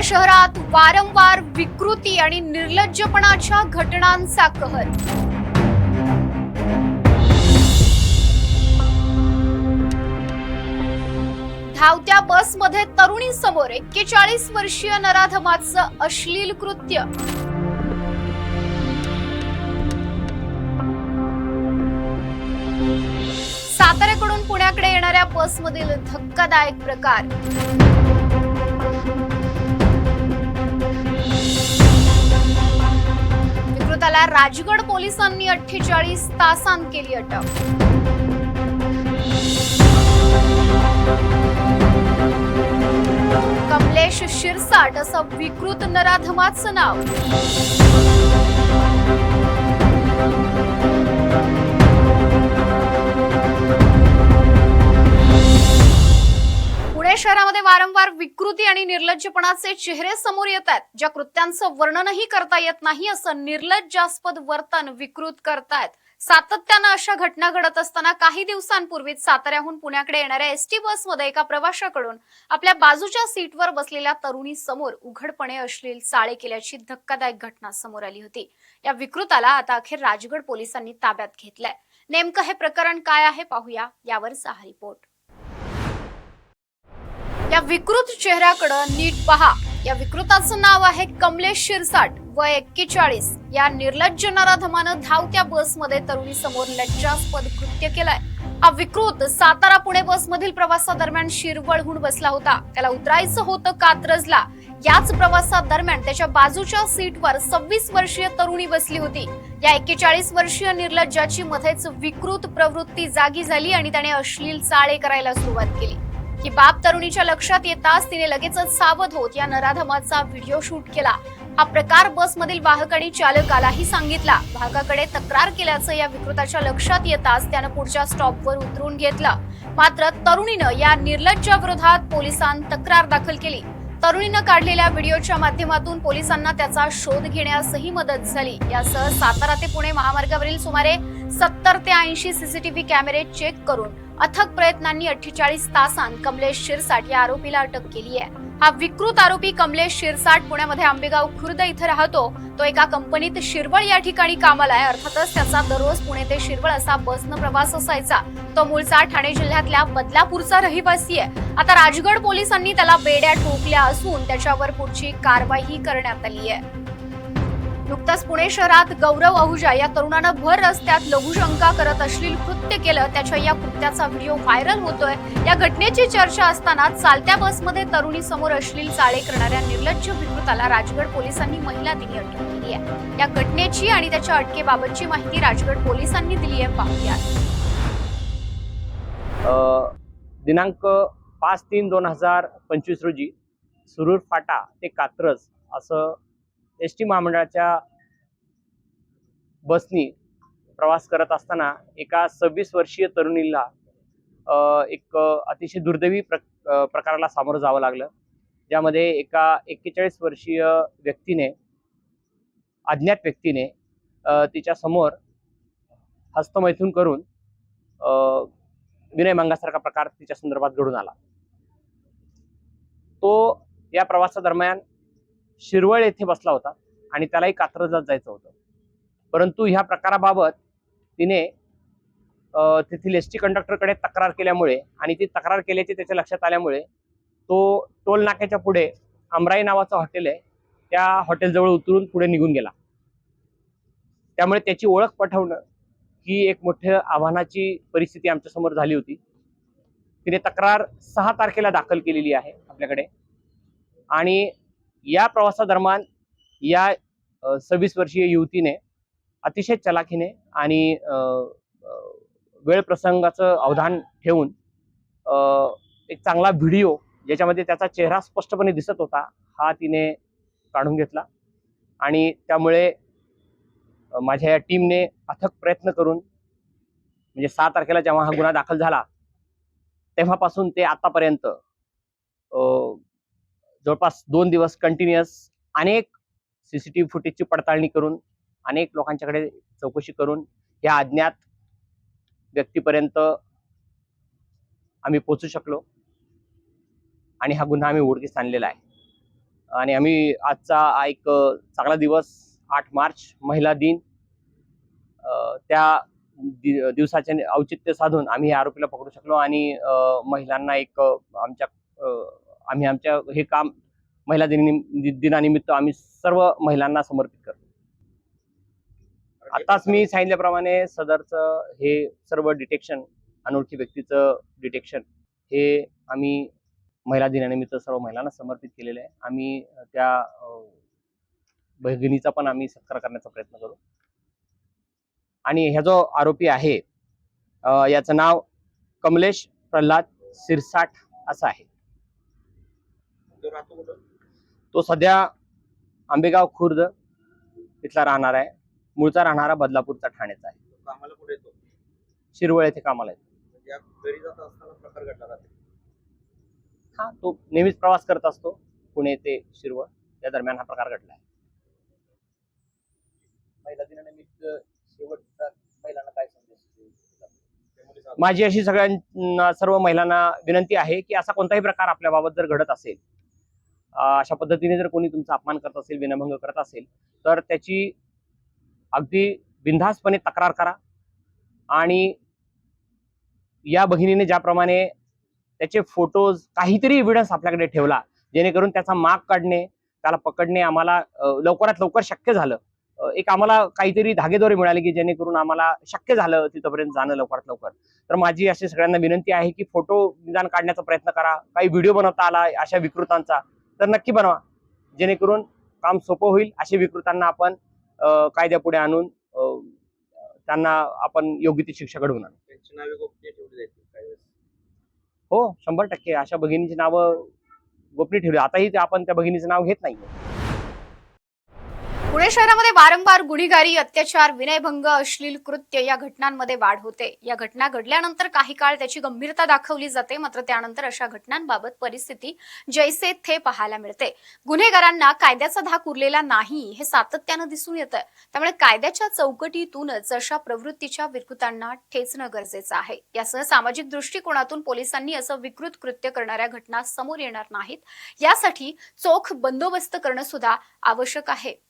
पुणे शहरात वारंवार विकृती आणि निर्लज्जपणाच्या घटनांचा कहर. धावत्या बसमध्ये तरुणी समोर एक्केचाळीस वर्षीय नराधमाचं अश्लील कृत्य. साताऱ्याकडून पुण्याकडे येणाऱ्या बसमधील धक्कादायक प्रकार. त्याला राजगड पोलिसांनी अठ्ठेचाळीस तासांत केली अटक. कमलेश शिरसाट असं विकृत नराधमाचं नाव. शहरामध्ये वारंवार विकृती आणि निर्लज्जपणाचे चेहरे समोर येत आहेत. ज्या कृत्यांचं वर्णनही करता येत नाही असं निर्लज्जास्पद वर्तन विकृत करतायत सातत्यानं अशा घटना घडत असताना काही दिवसांपूर्वीच साताऱ्याहून पुण्याकडे येणाऱ्या एसटी बसमध्ये एका प्रवाशाकडून आपल्या बाजूच्या सीटवर बसलेल्या तरुणी समोर उघडपणे अश्लील चाळे केल्याची धक्कादायक घटना समोर आली होती. या विकृताला आता अखेर राजगड पोलिसांनी ताब्यात घेतलंय. नेमकं हे प्रकरण काय आहे पाहूया. यावरचा हा रिपोर्ट. या विकृत चेहऱ्याकडं नीट पहा. या विकृताचं नाव आहे कमलेश शिरसाट वय एक्केचाळीस. या निर्लज्ज नराधमानं धावत्या बसमध्ये तरुणी समोर लज्जास्पद कृत्य केलंय. हा विकृत सातारा पुणे बसमधील प्रवासादरम्यान शिरवळहून बसला होता. त्याला उतरायचं होतं कात्रजला. याच प्रवासादरम्यान त्याच्या बाजूच्या सीटवर सव्वीस वर्षीय तरुणी बसली होती. या एक्केचाळीस वर्षीय निर्लज्जाची मध्येच विकृत प्रवृत्ती जागी झाली आणि त्याने अश्लील चाळे करायला सुरुवात केली. ही बाब तरुणीच्या लक्षात येताच तिने लगेचच सावध होत या नराधमाचा व्हिडिओ शूट केला. हा प्रकार बसमधील वाहक आणि चालकालाही सांगितला. वाहकाकडे तक्रार केल्याचं या विकृताच्या लक्षात येताच त्यानं पुढच्या स्टॉपवर उतरून घेतलं. मात्र तरुणीनं या निर्लज्जाविरोधात पोलिसांत तक्रार दाखल केली. तरुणीनं काढलेल्या व्हिडिओच्या माध्यमातून पोलिसांना त्याचा शोध घेण्यासही मदत झाली. यासह सातारा ते पुणे महामार्गावरील सुमारे सत्तर ते ऐंशी सीसीटीव्ही कॅमेरे चेक करून अथक प्रयत्नांनी अठ्ठेचाळीस तासांत कमलेश शिरसाट या आरोपीला अटक केली आहे. हा विकृत आरोपी कमलेश शिरसाट पुण्यामध्ये आंबेगाव खुर्द इथं राहतो. तो एका कंपनीत शिरवळ या ठिकाणी कामाला आहे. अर्थातच त्याचा दररोज पुणे ते शिरवळ असा बसनं प्रवास असायचा. तो मूळचा ठाणे जिल्ह्यातल्या बदलापूरचा रहिवासी आहे. आता राजगड पोलिसांनी त्याला बेड्या ठोकल्या असून त्याच्यावर पुढची कारवाई करण्यात आली आहे. नुकताच पुणे शहरात गौरव अहुजा या तरुणानं भर रस्त्यात लघुशंका करत अश्लील कृत्य केलं. त्याच्या या कृत्याचा व्हिडिओ व्हायरल होतोय. या घटनेची चर्चा असताना चालत्या बसमध्ये तरुणी समोर अश्लील चाळे करणाऱ्या निर्लज्ज विकृताला राजगड पोलिसांनी महिला दिनी अटक केली आहे. या घटनेची आणि त्याच्या अटकेबाबतची माहिती राजगड पोलिसांनी दिली आहे. पाहूया. दिनांक पाच तीन दोन हजार पंचवीस रोजी सुरूर फाटा ते कात्रज असं एस टी महामंडळाच्या बसनी प्रवास करत असताना एका सव्वीस वर्षीय तरुणीला एक अतिशय दुर्दैवी प्र प्रकाराला सामोरं जावं लागलं. ज्यामध्ये एका एक्केचाळीस वर्षीय व्यक्तीने अज्ञात व्यक्तीने तिच्यासमोर तिच्या समोर हस्तमैथून करून विनय मंगासारखा प्रकार तिच्या संदर्भात घडून आला. तो या प्रवासादरम्यान शिरवळ येथे बसला होता आणि त्यालाही कात्रजात जायचं होतं. परंतु ह्या प्रकाराबाबत तिने तेथील एस टी कंडक्टरकडे तक्रार केल्यामुळे आणि ती तक्रार केल्याची त्याच्या लक्षात आल्यामुळे तो टोल नाक्याच्या पुढे अमराई नावाचं हॉटेल आहे त्या हॉटेलजवळ उतरून पुढे निघून गेला. त्यामुळे त्याची ओळख पटवणं ही एक मोठ्या आव्हानाची परिस्थिती आमच्यासमोर झाली होती. तिने तक्रार सहा तारखेला दाखल केलेली आहे आपल्याकडे. आणि या प्रवासादरम्यान या सव्वीस वर्षीय युवतीने अतिशय चलाखीने आणि वेळ प्रसंगाचं अवधान ठेवून एक चांगला व्हिडिओ ज्याच्यामध्ये त्याचा चेहरा स्पष्टपणे दिसत होता हा तिने काढून घेतला. आणि त्यामुळे माझ्या या टीमने अथक प्रयत्न करून म्हणजे सहा तारखेला जेव्हा हा गुन्हा दाखल झाला तेव्हापासून ते आतापर्यंत जवळपास दोन दिवस कंटिन्युअस अनेक सीसीटीव्ही फुटेजची पडताळणी करून अनेक लोकांच्याकडे चौकशी करून या अज्ञात व्यक्तीपर्यंत आम्ही पोचू शकलो. आणि हा गुन्हा आम्ही उडकीस आणलेला आहे. आणि आम्ही आजचा एक चांगला दिवस आठ मार्च महिला दिन त्या दि- दिवसाचे औचित्य साधून आम्ही या आरोपीला पकडू शकलो आणि महिलांना एक आमच्या आम्ही आमच्या हे काम महिला दिनी दिनानिमित्त आम्ही सर्व महिलांना समर्पित करतो. आताच मी सांगितल्याप्रमाणे सदरचं हे सर्व डिटेक्शन अनोळखी व्यक्तीचं डिटेक्शन हे आम्ही महिला दिनानिमित्त सर्व महिलांना समर्पित केलेलं आहे. आम्ही त्या भगिनीचा पण आम्ही सत्कार करण्याचा प्रयत्न करू. आणि ह्या जो आरोपी आहे याचं नाव कमलेश प्रल्हाद सिरसाट असं आहे. तो सध्या आंबेगाव खुर्द इथला राहणार आहे. मूळचा राहणारा बदलापूरचा ठाण्याचा आहे. कामाला कुठे येतो? शिरवळ येथे कामाला आहे म्हणजे या घरी जात असताना प्रकार घडला राहते. हा तो नेहमीच प्रवास करत असतो. पुणे ते शिरवळ. या दरम्यान हा प्रकार घडला आहे. महिला दिनानिमित्त शेवटचा महिलांना काय संदेश. माझी अशी सगळ्यांना सर्व महिलांना विनंती आहे की असा कोणताही प्रकार आपल्या बाबत जर घडत असेल अशा पद्धतीने जर कोणी तुमचा अपमान करत असेल विनभंग करत असेल तर त्याची अगदी बिनधास्तपणे तक्रार करा. आणि या बहिणीने ज्याप्रमाणे त्याचे फोटोज काहीतरी एव्हिडन्स आपल्याकडे ठेवला जेणेकरून त्याचा माग काढणे त्याला पकडणे आम्हाला लवकरात लवकर शक्य झालं. एक आम्हाला काहीतरी धागेदोरे मिळाले की जेणेकरून आम्हाला शक्य झालं तिथपर्यंत जाणं लवकरात लवकर. तर माझी अशी सगळ्यांना विनंती आहे की फोटो निदान काढण्याचा प्रयत्न करा. काही व्हिडिओ बनवता आला अशा विकृतांचा तर नक्की बनवा. जेणेकरून काम सोपं होईल अशा विकृतांना आपण कायद्यापुढे आणून त्यांना आपण योग्य ती शिक्षा घडवून आणू. हो शंभर टक्के. अशा भगिनीची नावं गोपनीय ठेवली. आताही ते आपण त्या भगिनीचं नाव घेत नाही पुणे शहरामध्ये वारंवार गुन्हेगारी अत्याचार विनयभंग अश्लील कृत्य या घटनांमध्ये वाढ होते. या घटना घडल्यानंतर काही काळ त्याची गंभीरता दाखवली जाते मात्र त्यानंतर अशा घटनांबाबत परिस्थिती जैसे थे पाहायला मिळते. गुन्हेगारांना कायद्याचा धाक उरलेला नाही हे सातत्यानं दिसून येतं त्यामुळे कायद्याच्या चौकटीतूनच अशा प्रवृत्तीच्या विकृतांना ठेचणं गरजेचं आहे. यासह सामाजिक दृष्टिकोनातून पोलिसांनी असं विकृत कृत्य करणाऱ्या घटना समोर येणार नाहीत. यासाठी चोख बंदोबस्त करणं सुद्धा आवश्यक आहे.